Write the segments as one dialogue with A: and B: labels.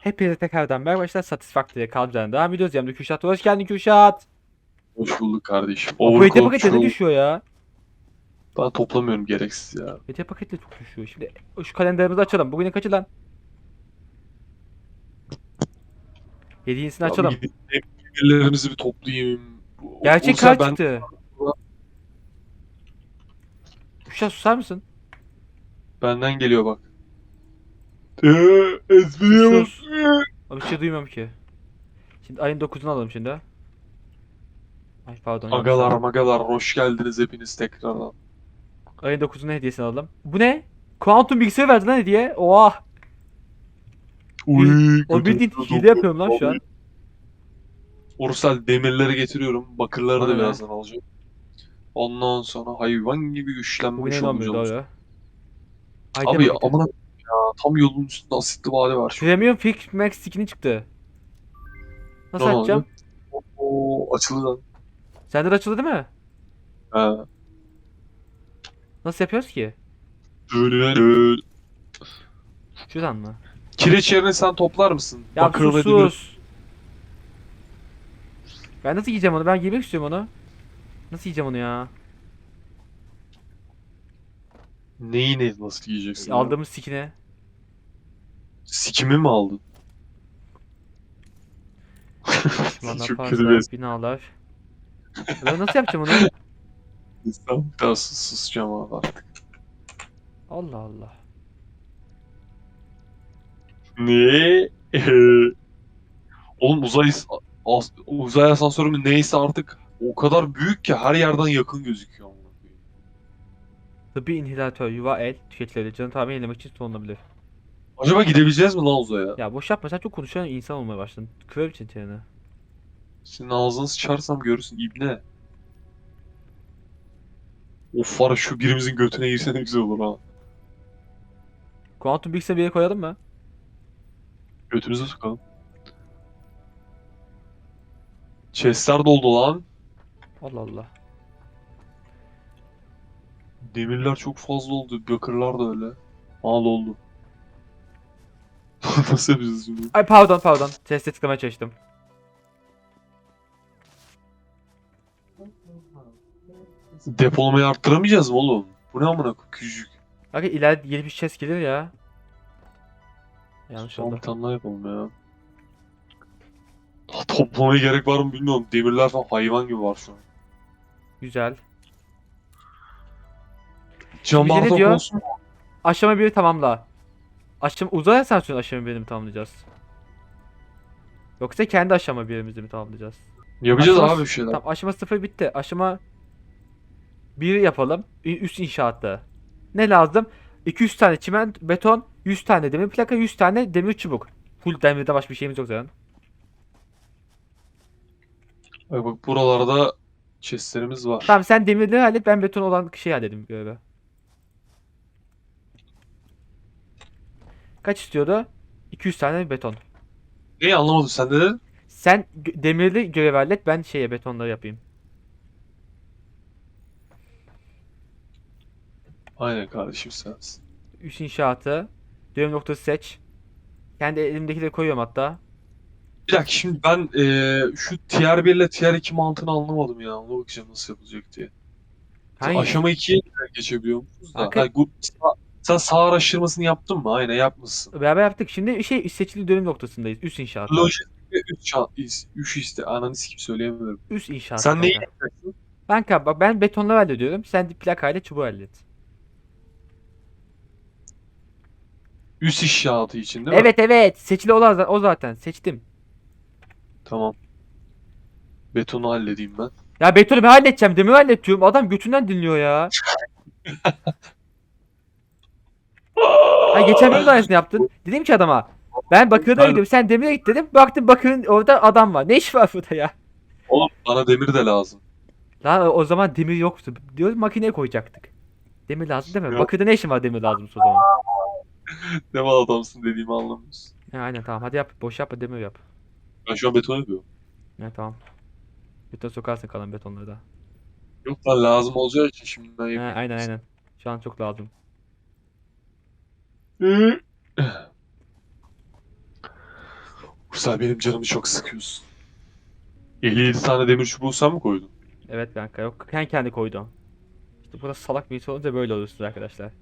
A: Hepinize tekrardan merhaba arkadaşlar. Satisfactory'e kalacağına devam ediyoruz. Yanımda Kürşat. Hoş geldin Kürşat.
B: Hoş bulduk kardeşim. Overclock
A: paketi ne
B: çoğu-
A: düşüyor ya?
B: Ben toplamıyorum gereksiz ya.
A: Hediye paketi de çok düşüyor. Şimdi şu kalenderimizi açalım. Bugünün kaçı lan? Hediyesini
B: Abi
A: açalım.
B: gidip Emirlerimizi bir toplayayım.
A: Gerçek kart
B: ben
A: çıktı. Kürşat susar mısın?
B: benden geliyor bak. Eee ezbere
A: Sus. Abi bir şey duymuyorum ki. Şimdi ayın 9'unu alalım şimdi. Ay pardon. yanlış
B: Agalar
A: aldım.
B: magalar hoş geldiniz hepiniz tekrardan.
A: Ayın 9'unda hediyesini alalım. Bu ne? Quantum bilgisayarı verdi lan hediye. Oha.
B: Uy,
A: O bildiğin hile yapıyorum lan şu an.
B: Orsal demirleri getiriyorum. Bakırları da
A: ne?
B: birazdan alacağım. Ondan sonra hayvan gibi
A: Bugün
B: güçlenmiş
A: en 11
B: olacağım.
A: Ayda
B: Abi
A: paketi.
B: amına ya tam yolun üstünde asitli vade var şu.
A: Premium Fix Max skin'i çıktı. Nasıl
B: Ne oldu?
A: açacağım?
B: Oo açıldı lan.
A: Sende de açıldı değil mi?
B: He.
A: Nasıl yapıyoruz ki?
B: Böyle.
A: Şuradan mı?
B: Kireç yerine sen toplar mısın?
A: Ya
B: Bakır
A: sus sus. Ben nasıl giyeceğim onu? Ben giymek istiyorum onu. Nasıl giyeceğim onu ya?
B: Neyi ne nasıl giyeceksin? ya?
A: Aldığımız skin'e.
B: Sikimi mi aldın? Çok kötü bir
A: binalar. Ben nasıl yapacağım onu?
B: espri. Biraz sus, susacağım abi artık.
A: Allah Allah.
B: Ne? Oğlum uzay as- uzay asansörü mü neyse artık o kadar büyük ki her yerden yakın gözüküyor.
A: Tıbbi inhilatör yuva el tüketileri canı tahmin eylemek için kullanılabilir.
B: Acaba gidebileceğiz mi lan uzaya?
A: Ya boş yapma sen çok konuşan insan olmaya başladın. Kırarım için çeneni.
B: Senin ağzını sıçarsam görürsün ibne. Of var ya şu birimizin götüne girse ne güzel olur ha.
A: Quantum bilgisayarı bir yere koyalım mı?
B: Götümüze sokalım. Chestler doldu lan.
A: Allah Allah.
B: Demirler çok fazla oldu. Bakırlar da öyle. Aa doldu. Nasıl yapacağız şimdi?
A: Ay pardon pardon. Teste tıklamaya çalıştım.
B: Depolamayı arttıramayacağız mı oğlum? Bu ne amına koyayım? küçücük.
A: Kanka ileride yeni bir chest gelir ya. Yanlış oldu.
B: daha yapalım ya. Daha toplamaya gerek var mı bilmiyorum. Demirler falan hayvan gibi var şu an.
A: Güzel.
B: Cam
A: Bize ne
B: bardak
A: diyor?
B: olsun?
A: Aşama 1'i tamamla. Aşama uzay asansörün aşama 1'ini mi tamamlayacağız? Yoksa kendi aşama 1'imizi mi tamamlayacağız?
B: Yapacağız
A: Aşama-
B: abi bir şeyler.
A: Tamam aşama 0 bitti. Aşama 1 yapalım. Üst inşaatta. Ne lazım? 200 tane çiment, beton, 100 tane demir plaka, 100 tane demir çubuk. Full demirde başka bir şeyimiz yok zaten.
B: Bak, bak buralarda chestlerimiz var.
A: Tamam sen demirleri hallet ben beton olan şeyi halledeyim görevi. Kaç istiyordu? 200 tane beton.
B: Neyi anlamadım sen de dedin?
A: Sen gö- demirli görev hallet ben şeye betonları yapayım.
B: Aynen kardeşim sensin.
A: Üst inşaatı. Dönüm noktası seç. Kendi elimdekileri koyuyorum hatta.
B: Bir dakika şimdi ben eee, şu tier 1 ile tier 2 mantığını anlamadım ya. Ona bakacağım nasıl yapılacak diye.
A: Hangi?
B: aşama 2'ye geçebiliyor musunuz da?
A: Kanka-
B: Ha, gu- sa- sen sağ araştırmasını yaptın mı? Aynen yapmışsın.
A: Beraber yaptık. Şimdi şey seçili dönüm noktasındayız. Üst inşaat.
B: Lojistik ve 3 3 işte ananı sikim söyleyemiyorum.
A: Üst inşaat.
B: Sen neyi
A: kanka.
B: yapacaksın?
A: Kanka bak ben betonları hallediyorum. Sen de plakayla çubuğu hallet.
B: Üst inşaatı için değil mi?
A: Evet evet. Seçili olan o zaten. Seçtim.
B: Tamam. Betonu halledeyim ben.
A: Ya betonu ben halledeceğim. Demiri hallediyorum. Adam götünden dinliyor ya. Ha geçen bölümde aynısını yaptın. Dedim ki adama. Ben Bakır'da
B: Ben-
A: gidiyorum. Sen demire git dedim. Baktım Bakır'ın orada adam var. Ne iş var burada ya?
B: Oğlum bana demir de lazım.
A: Lan o zaman demir yoktu. Diyor makineye koyacaktık. Demir lazım değil mi?
B: Yok.
A: Bakır'da ne işin var demir lazım o zaman?
B: Ne mal adamsın dediğimi anlamıyorsun.
A: Ha, aynen tamam hadi yap. Boş yapma demir yap.
B: Ben şu an beton yapıyorum.
A: Ha tamam. Beton sokarsın kalan betonları da.
B: Yok lan lazım olacağı için şimdiden
A: Ha,
B: yapıyorum.
A: aynen aynen. Şu an çok lazım.
B: Güzel benim canımı çok sıkıyorsun. 57 tane demir çubuğu sen mi koydun?
A: Evet kanka yok kendi kendi koydum. İşte burası salak bir insan olunca böyle olursunuz arkadaşlar.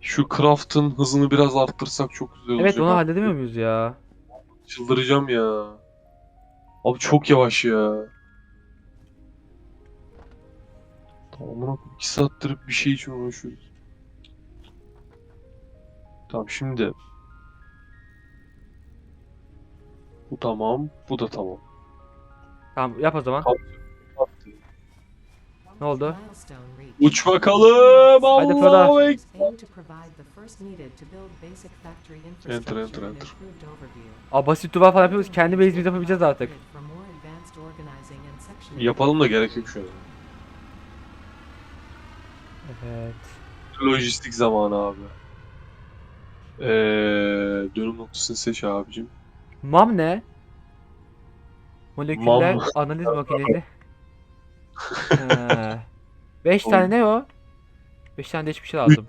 B: Şu craft'ın hızını biraz arttırsak çok güzel olacak.
A: Evet onu
B: Abi,
A: halledemiyor muyuz ya?
B: Çıldıracağım ya. Abi çok yavaş ya. Tamam 2 saattir bir şey için uğraşıyoruz. Tamam şimdi. Bu tamam. Bu da tamam.
A: Tamam yap o zaman. Ne oldu?
B: Uç bakalım.
A: Hadi.
B: Allahu Ekber. Enter, enter.
C: overview.
A: Aa basit duvar falan yapıyoruz. Kendi base'imizi yapabileceğiz artık.
B: Yapalım da gerek yok şu an.
A: Evet.
B: Lojistik zamanı abi. Ee, dönüm noktasını seç abicim.
A: MAM ne? Moleküller
B: MAM.
A: analiz makinesi. 5 tane ne o? 5 tane de hiçbir şey lazım.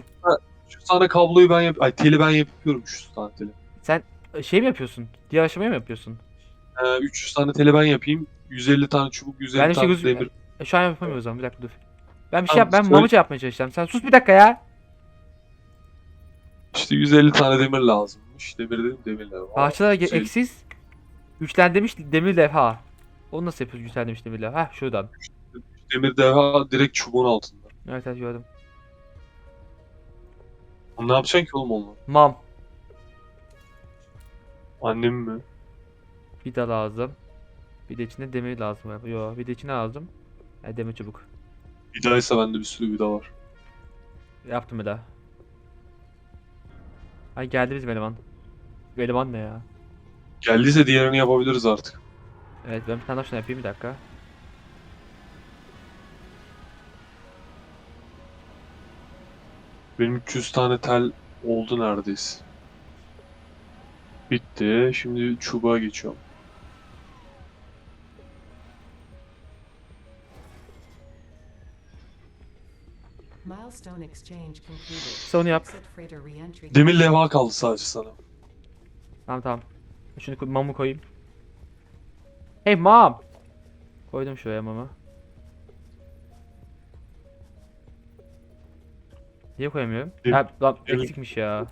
B: Şu tane kabloyu ben yap... Ay teli ben yapıyorum 300 tane teli.
A: Sen şey mi yapıyorsun? Diğer aşamayı mı yapıyorsun?
B: Ee, 300 tane teli ben yapayım. 150 tane çubuk, 150
A: Ben şey
B: tane
A: göz...
B: demir.
A: E, Şu an yapamıyoruz o zaman bir dakika dur. Ben bir şey yap ben mamaca yapmaya çalışacağım. Sen sus bir dakika ya.
B: İşte 150 tane demir lazımmış. Demir dedim demirler var.
A: Parçalar ge-
B: Şey-
A: eksiz. Güçlendirmiş demir levha. Onu nasıl yapıyoruz güçlendirmiş demir levha? Heh şuradan.
B: Demir deha direkt çubuğun altında.
A: Evet evet gördüm.
B: Ne yapacaksın ki oğlum onunla?
A: Mam.
B: Annem mi?
A: Bir de lazım. Bir de içinde demir lazım. Yo bir de içine lazım. Ha, demir çubuk.
B: Vidaysa bende bir sürü vida var.
A: Yaptım bir daha. Ay geldi bizim eleman. Eleman ne ya?
B: Geldiyse diğerini yapabiliriz artık.
A: Evet ben bir tane daha şunu yapayım bir dakika.
B: Benim 300 tane tel oldu neredeyse. Bitti. Şimdi çubuğa geçiyorum.
A: İşte onu yap.
C: Exit freighter reentry.
B: Demir levha kaldı sadece sana.
A: Tamam tamam. Şunu mamı koyayım. Hey mom. Koydum şuraya mamı. Niye koyamıyorum?
B: Dem-
A: Ha, lan
B: demir-
A: eksikmiş ya.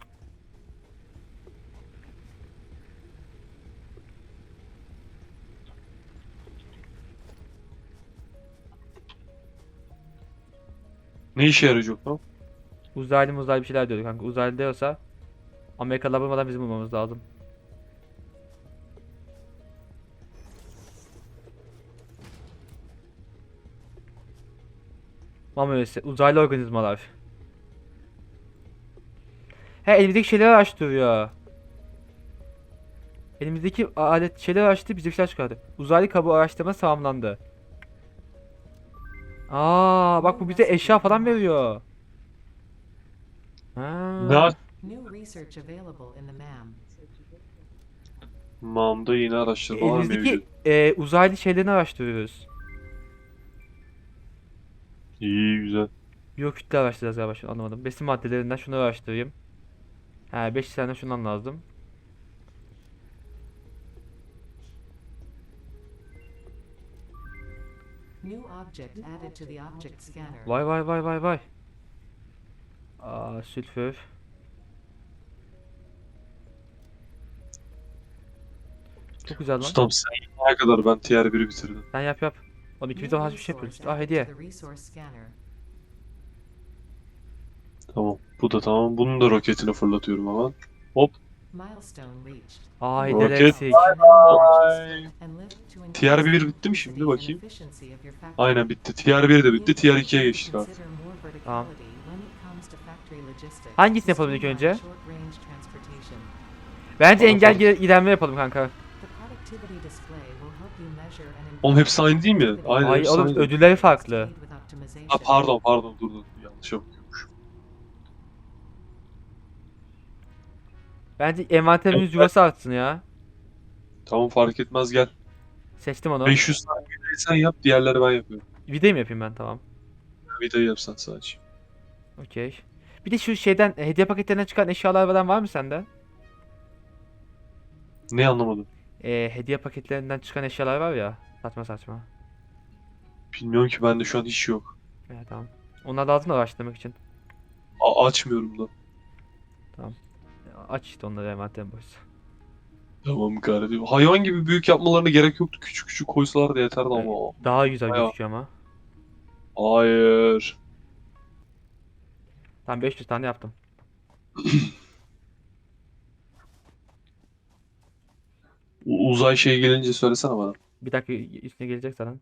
B: Ne işe yarayacak lan?
A: Uzaylı muzaylı bir şeyler diyordu kanka. Uzaylı diyorsa Amerikalılar bulmadan bizim bulmamız lazım. Mama öylesi. Uzaylı organizmalar. He elimizdeki şeyleri araştırıyor. Elimizdeki alet şeyleri araştırdı bize bir şeyler çıkardı. Uzaylı kabuğu araştırma tamamlandı. Aa bak bu bize eşya falan veriyor. Ha.
C: New research available in the MAM.
B: Mamda yine araştırmalar
A: Elimizdeki
B: mevcut.
A: e, uzaylı şeylerini araştırıyoruz.
B: İyi güzel.
A: Biyokütle araştıracağız galiba şu an, anlamadım. Besin maddelerinden şunu araştırayım. He 5 tane şundan lazım.
C: New object added to the object scanner.
A: Vay vay vay vay vay. Aa sülfür. Çok güzel lan.
B: Ustam sen ne kadar ben tier 1'i bitirdim.
A: Sen yap yap. Oğlum ikimiz de bir şey yapıyoruz. Ah hediye.
B: Tamam. Bu da tamam. Bunun da roketini fırlatıyorum hemen.
C: Milestone reached.
A: Aa
B: Roket.
A: hediyeler eksik.
C: And live to increase
B: Tier 1
C: the
B: bitti mi şimdi bakayım? Aynen bitti. Tier 1 de bitti. Tier 2'ye geçtik
C: more
A: Tamam. Hangisini yapalım ilk önce? Bence engel giderme yapalım kanka.
B: Oğlum hepsi aynı değil mi? Aynen
A: Ay
B: hepsi
A: oğlum
B: aynı.
A: ödülleri farklı.
B: Ha pardon pardon dur dur. Yanlışa bakıyormuşum.
A: Bence envanterimiz yuvası artsın ya.
B: Tamam fark etmez gel.
A: Seçtim onu.
B: 500 tane vidayı sen yap. Diğerleri ben yapıyorum.
A: Videoyu mu yapayım ben tamam.
B: Vidayı yap sen sadece.
A: Okey. Bir de şu şeyden e, hediye paketlerinden çıkan eşyalar falan var mı sende?
B: Ne anlamadım.
A: Ee, hediye paketlerinden çıkan eşyalar var ya. Saçma saçma.
B: Bilmiyorum ki bende şu an hiç yok.
A: Evet tamam. Onlar lazım da araştırmak için.
B: A- açmıyorum da.
A: Aç işte onları envanterin boş.
B: Tamam kardeşim. Hayvan gibi büyük yapmalarına gerek yoktu. Küçük küçük koysalar da yeterdi ama.
A: Daha güzel
B: Bayağı.
A: gözüküyor ama.
B: Hayır.
A: Tamam 500 tane yaptım.
B: U- uzay şey gelince söylesene bana.
A: Bir dakika üstüne gelecek zaten.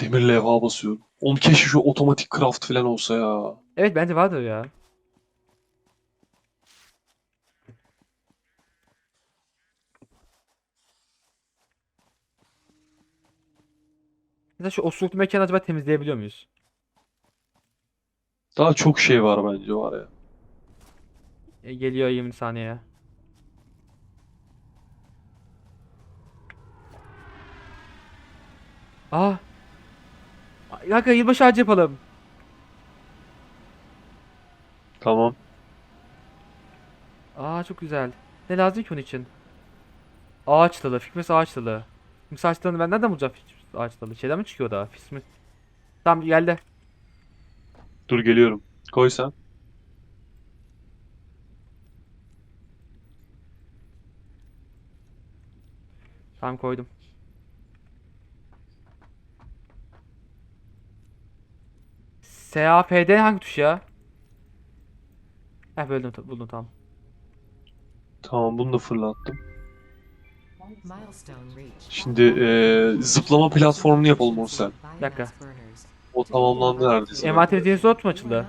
B: Demir levha basıyorum. Oğlum keşke şu otomatik craft falan olsa ya.
A: Evet bence vardır ya. Mesela şu osuruklu mekanı acaba temizleyebiliyor muyuz?
B: Daha çok şey var bence var ya.
A: E, geliyor 20 saniye. Aa. Kanka yılbaşı ağacı yapalım.
B: Tamam.
A: Aa çok güzel. Ne lazım ki onun için? Ağaç dalı. Fikmes ağaç dalı. Fikmes ağaç dalını ben nereden bulacağım Fikmes ağaç dalı? Şeyden mi çıkıyor da? Fikmes. Tamam geldi.
B: Dur geliyorum. Koy sen.
A: Tamam koydum. SAPD hangi tuş ya? Heh böldüm buldum tamam.
B: Tamam bunu da fırlattım. Şimdi eee, zıplama platformunu yapalım Orsel.
A: Bir dakika.
B: O tamamlandı neredeyse.
A: Envanter deniz not mu açıldı?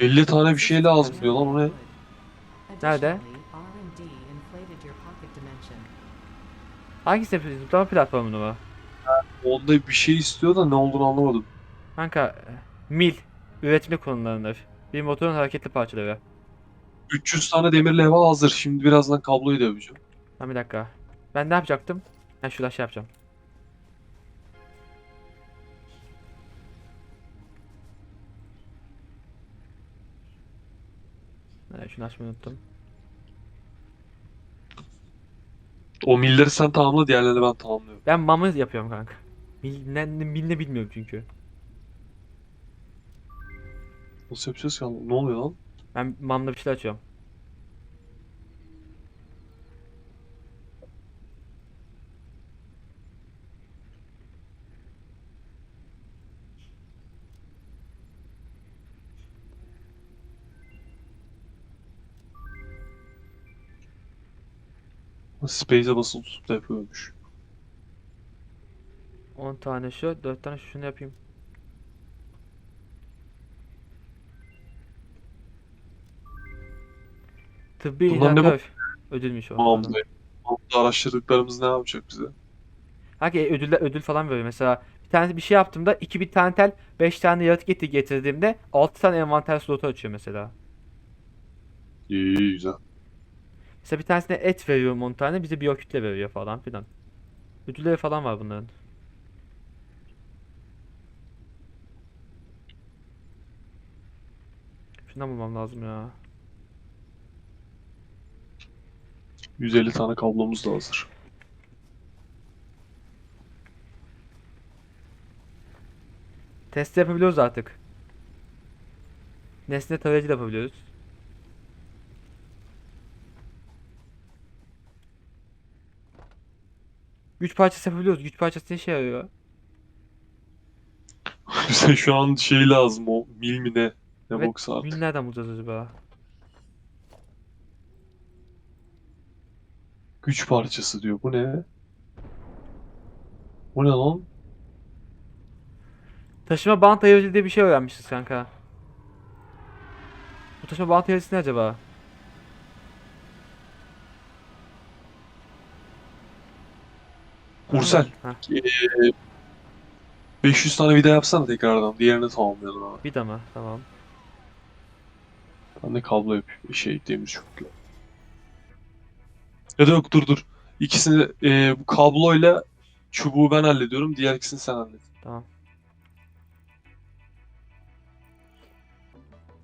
B: 50 tane bir şey lazım diyor lan o ne?
A: Nerede? Hangisi? Zıplama platformunu mu?
B: Onda bir şey istiyor da ne olduğunu anlamadım.
A: Kanka mil üretme konularıdır. Bir motorun hareketli parçaları.
B: 300 tane demir levha hazır. Şimdi birazdan kabloyu yapacağım.
A: Tamam bir dakika. Ben ne yapacaktım? Ben şuradan şey yapacağım. Evet, şunu açmayı unuttum.
B: O milleri sen tamamla diğerlerini ben tamamlıyorum.
A: Ben mamı yapıyorum kanka. Mil ne, mil ne bilmiyorum çünkü.
B: Nasıl yapacağız ki? Ne oluyor lan?
A: Ben mamla bir şeyler açıyorum.
B: Space'e basılı tutup da yapıyormuş.
A: 10 tane şu, 4 tane şu, şunu yapayım. Tıbbi
B: Bunlar ne bu-
A: inhibitör. Ödülmüş o.
B: Tamam araştırdıklarımız ne yapacak bize?
A: E, ödüller ödül falan veriyor. Mesela bir tane bir şey yaptığımda 2000 tane tel 5 tane yaratık eti getirdiğimde 6 tane envanter slotu açıyor mesela.
B: İyi, iyi güzel.
A: Mesela bir tanesine et veriyorum 10 tane bize biyokütle veriyor falan filan. Ödülleri falan var bunların. Şundan bulmam lazım ya.
B: 150 tane kablomuz da hazır.
A: Test yapabiliyoruz artık. Nesne tarayıcı da yapabiliyoruz. Güç parçası yapabiliyoruz. Güç parçası ne işe yarıyor?
B: Bize şu an şey lazım o mil mi ne? Ne
A: Evet,
B: boksa artık.
A: Gün nereden bulacağız acaba?
B: Güç parçası diyor. Bu ne? Bu ne lan?
A: Taşıma bant ayırıcı diye bir şey öğrenmişiz kanka. Bu taşıma bant ayırıcısı ne acaba?
B: Ursel.
A: Ha,
B: 500 tane vida yapsana tekrardan. Diğerini tamamlayalım abi.
A: bir dama tamam.
B: Ben de kablo yapayım. Şey demir çünkü. Ya da yok dur dur. İkisini e, bu kabloyla çubuğu ben hallediyorum. Diğer ikisini sen hallet.
A: Tamam.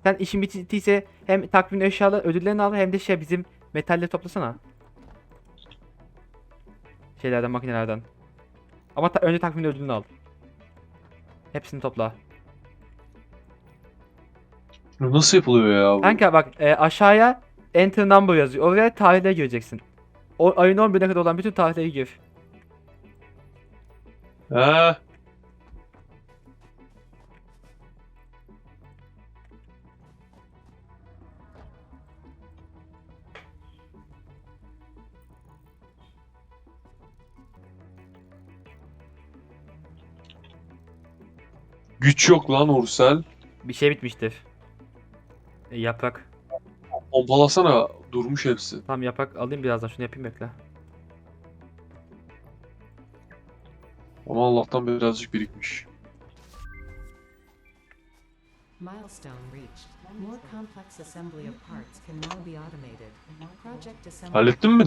A: Sen işin bittiyse hem takvim eşyalar ödüllerini al hem de şey bizim metalleri toplasana. Şeylerden makinelerden. Ama ta- önce takvim ödülünü al. Hepsini topla.
B: Nasıl yapılıyor ya bu?
A: Kanka bak e, aşağıya enter number yazıyor. Oraya tarihleri gireceksin. O ayın 11'ine kadar olan bütün tarihleri gir.
B: He. Güç yok lan Ursel.
A: Bir şey bitmiştir. E, yaprak.
B: Pompalasana durmuş hepsi.
A: Tamam yaprak alayım birazdan şunu yapayım bekle.
B: Ama Allah'tan birazcık birikmiş.
C: Milestone reached. More complex assembly of parts can now be automated. Project assembly
B: Hallettin mi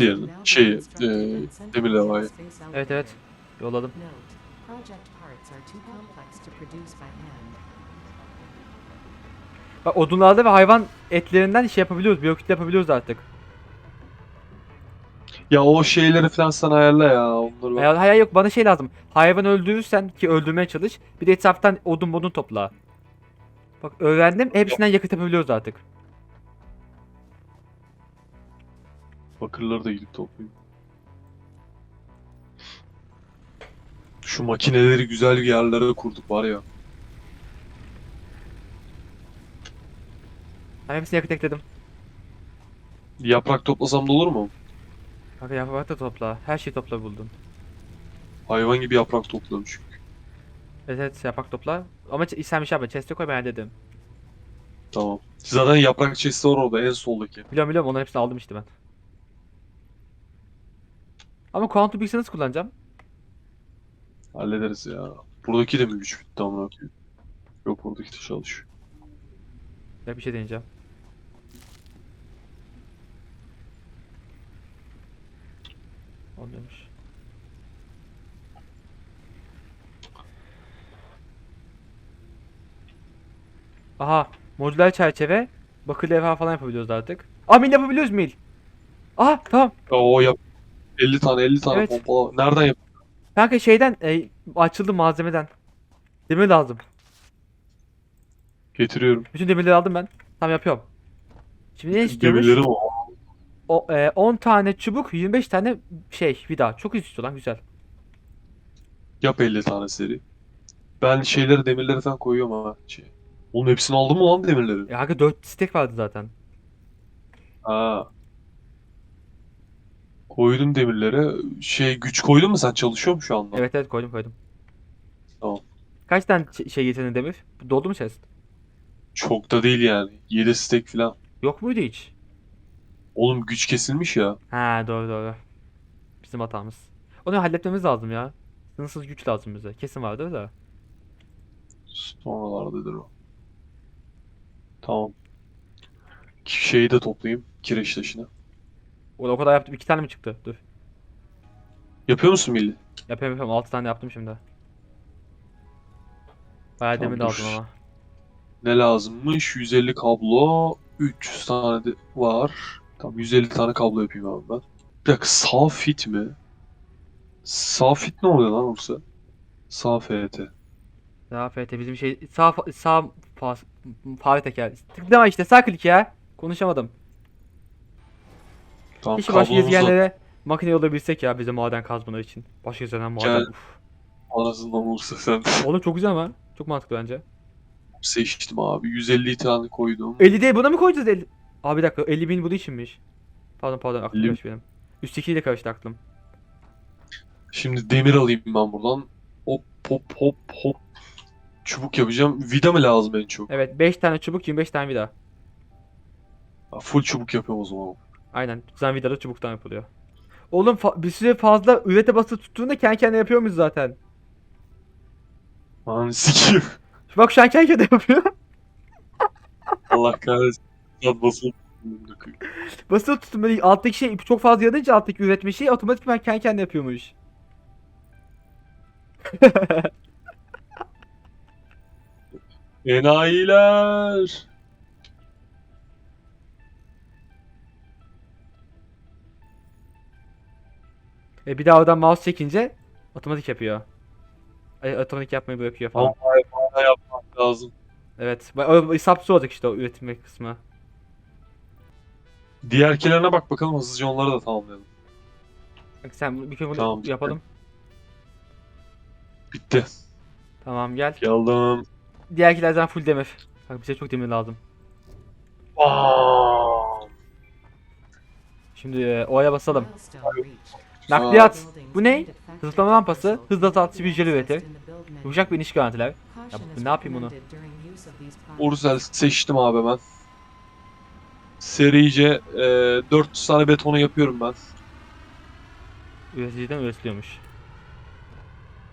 B: eee,
C: in central
B: demir levhayı.
A: Evet evet. Yolladım. Bak odunlarda ve hayvan etlerinden şey yapabiliyoruz. Biyokütle yapabiliyoruz artık.
B: Ya o şeyleri falan sen ayarla ya. Onları.
A: Hayal, hayal yok bana şey lazım. Hayvan öldürürsen ki öldürmeye çalış. Bir de etraftan odun bodun topla. Bak öğrendim. Hepsinden yakıt yapabiliyoruz artık.
B: Bakırları da gidip toplayayım. Şu makineleri güzel yerlere kurduk var ya.
A: Ben hepsine yakıt ekledim.
B: Yaprak toplasam da olur mu?
A: Kanka yaprak da topla. Her şeyi topla buldum.
B: Hayvan gibi yaprak topluyorum çünkü.
A: Evet evet yaprak topla. Ama ç- sen bir şey yapma. Chest'e koy ben dedim.
B: Tamam. Zaten yaprak chest'i var orada en soldaki.
A: Biliyorum biliyorum onların hepsini aldım işte ben. Ama Quantum Pixel'ı nasıl kullanacağım?
B: Hallederiz ya. Buradaki de mi güç bitti amına koyayım? Yok buradaki de çalışıyor.
A: Ya bir şey deneyeceğim. Olmuyormuş. Aha, modüler çerçeve, bakır levha falan yapabiliyoruz artık. Aa mil yapabiliyoruz mil. Aha tamam.
B: Ya o yap 50 tane 50 tane
A: Evet.
B: pompala. Nereden yap?
A: Kanka şeyden e, açıldı malzemeden. Demir lazım.
B: Getiriyorum.
A: Bütün demirleri aldım ben. Tamam yapıyorum. Şimdi ne istiyormuş?
B: Demirlerim o.
A: O, e, 10 tane çubuk, 25 tane şey vida. Çok istiyor lan güzel.
B: Yap 50 tane seri. Ben şeyleri demirleri falan koyuyorum ha. Şey. Oğlum hepsini aldın mı lan demirleri?
A: Ya kanka 4 stack vardı zaten.
B: Ha. Koydum demirlere. Şey güç koydun mu sen? Çalışıyor mu şu anda?
A: Evet evet koydum koydum.
B: Tamam.
A: Kaç tane ç- şey getirdin demir? Doldu mu chest?
B: Çok da değil yani. 7 stack falan.
A: Yok muydu hiç?
B: Oğlum güç kesilmiş ya.
A: Ha doğru doğru. Bizim hatamız. Onu halletmemiz lazım ya. Sınırsız güç lazım bize. Kesin vardır da.
B: Sonralardadır o. Tamam. Şeyi de toplayayım. Kireç taşını.
A: O, o kadar yaptım. 2 tane mi çıktı? Dur.
B: Yapıyor musun Milli?
A: Yapıyorum yapıyorum. 6 tane yaptım şimdi. Bayağı
B: Tamam,
A: demir
B: dur.
A: lazım ama.
B: Ne lazımmış? 150 kablo. 300 tane de var. Tamam 150 tane kablo yapayım abi ben. Bir dakika sağ fit mi? Sağ fit ne oluyor lan olsa? Sağ FT.
A: Sağ FT bizim şey sağ sağ fa fare teker. Tıklama işte sağ klik ya. Konuşamadım.
B: Tamam
A: Keşke başka
B: kablomuzu
A: gezegenlere makine yollabilsek ya bize maden kazmaları için. Başka gezegen maden.
B: Gel.
A: Uf.
B: anasından olursa sen
A: Oğlum çok güzel ama. Çok mantıklı bence.
B: Seçtim abi. 150 tane koydum.
A: 50 değil buna mı koyacağız 50? Abi bir dakika 50 bin bu içinmiş. Pardon pardon aklım
B: 50
A: karıştı benim. Üsttekiyle karıştı aklım.
B: Şimdi demir alayım ben buradan. Hop hop hop hop. Çubuk yapacağım. Vida mı lazım en çok?
A: Evet 5 tane çubuk 25 tane vida.
B: Ha, Full çubuk yapıyorum o zaman.
A: Aynen zaten vida da çubuktan yapılıyor. Oğlum bir süre fazla ürete bası tuttuğunda kendi kendine yapıyor muyuz zaten?
B: Lan sikiyim.
A: Bak şu an kayka da yapıyor.
B: Allah kahretsin. Ya basılı tutun.
A: Basılı tutun böyle alttaki şey çok fazla yanınca alttaki üretme şey otomatikman kendi kendine yapıyormuş.
B: Enayiler.
A: E bir daha oradan mouse çekince otomatik yapıyor. Ay, otomatik yapmayı bırakıyor falan.
B: Ama hala yap lazım.
A: Evet. O hesapsız olacak işte o üretim kısmı.
B: Diğerkilerine bak bakalım hızlıca onları da tamamlayalım.
A: Bak sen bir kere bunu
B: Tamam.
A: yapalım.
B: Bitti.
A: Tamam gel.
B: Geldim.
A: Diğerkilerden full demir. Bak bize çok demir lazım.
B: Bam.
A: Şimdi e, O'ya basalım. Nakliyat. Bu ne? Hızlama lampası,
C: reversal
A: hız azaltıcı bir jel üretir. Yumuşak bir iniş garantiler.
C: İs
A: ne yapayım bunu?
B: Urzel seçtim abi ben. Serice e, 400 tane betonu yapıyorum ben.
A: Üreticiden üretiliyormuş.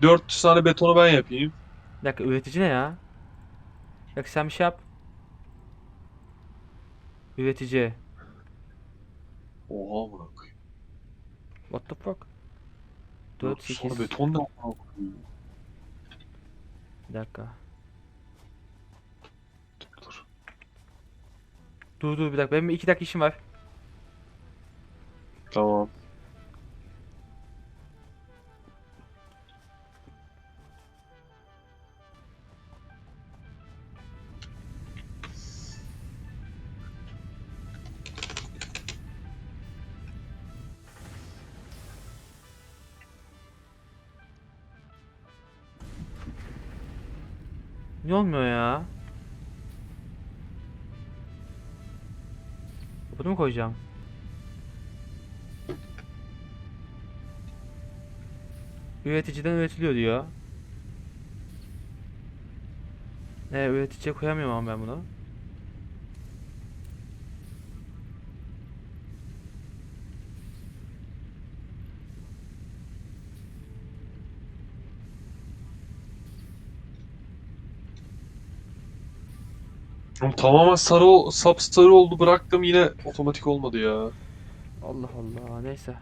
B: 400 tane betonu ben yapayım.
A: Bir dakika üretici ne ya? Dakika sen bir şey yap. Üretici.
B: Oha bırak.
A: What the fuck? 4,
B: 400
A: 8.
B: tane beton koyayım?
A: Bir dakika.
B: Dur, dur.
A: Dur bir dakika. Benim 2 dakika işim var.
B: Tamam.
A: Niye olmuyor ya? Bunu mu koyacağım? Üreticiden üretiliyor diyor. E üreticiye koyamıyorum ama ben bunu.
B: Oğlum tamamen sarı, ol- sapsarı oldu bıraktım yine otomatik olmadı ya.
A: Allah Allah neyse.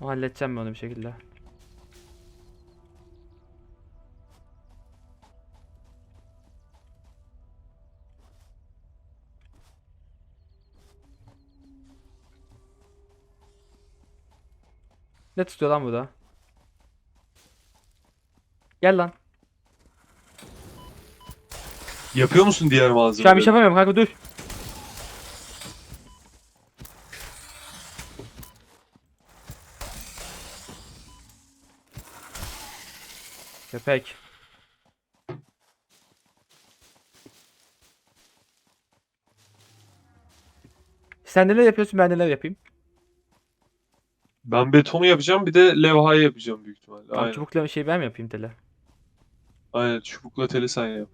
A: Halledeceğim ben onu bir şekilde. Ne tutuyor lan burada? Gel lan.
B: Yapıyor musun diğer
A: Şu an bir
B: malzemeleri?
A: şey yapamıyorum kanka dur. Köpek. Sen neler yapıyorsun ben neler yapayım?
B: Ben betonu yapacağım bir de levhayı yapacağım büyük ihtimalle.
A: Tamam
B: Aynen.
A: çubukla şey ben mi yapayım tele?
B: Aynen çubukla teli sen yap.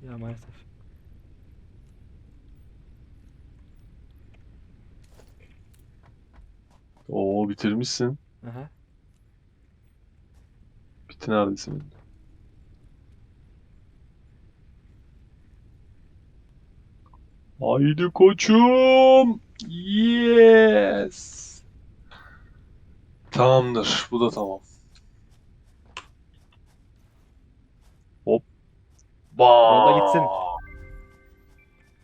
A: Ya maalesef.
B: Oo bitirmişsin.
A: Aha.
B: Bitti neredesin? Haydi koçum. Yes. Tamamdır. Bu da tamam. Hop. Bam.
A: Yolla gitsin.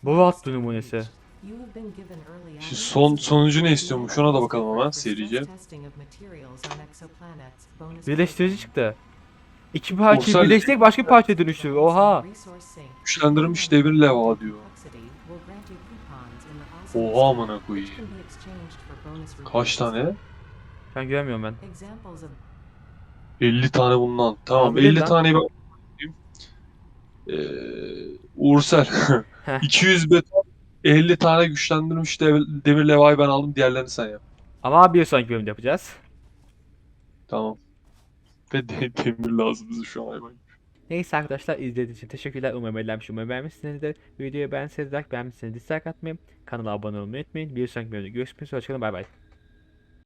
A: Bu attı numunesi.
C: You have been given early
B: Şimdi
C: access
B: son-
C: to
B: sonucu ne istiyormuş? Ona da bakalım
C: stress
B: serice.
A: Birleştirici çıktı. İki parçayı
B: Ursal-
A: birleştirerek başka bir parçaya dönüştürüyor. Oha.
B: Güçlendirilmiş devir levha diyor. Oha amına koyayım. Kaç tane?
A: Ben göremiyorum ben.
C: Examples of
B: 50 tane bundan. Tamam
A: Tamam, 50
B: 50
A: lan.
B: taneyi ben ee, Uğursel
A: Heh.
B: 200 beton 50 tane güçlendirilmiş dev- demir levhayı ben aldım diğerlerini sen yap.
A: Ama bir sonraki bölümde yapacağız.
B: Tamam. Ve de- demir lazım bize şu an.
A: Neyse arkadaşlar izlediğiniz için teşekkürler. Umarım eğlenmiş, umarım beğenmişsinizdir. Videoyu beğendiyseniz like, beğenmişseniz dislike atmayı, kanala abone olmayı unutmayın. Bir sonraki bölümde görüşmek üzere. Hoşçakalın. Bay bay.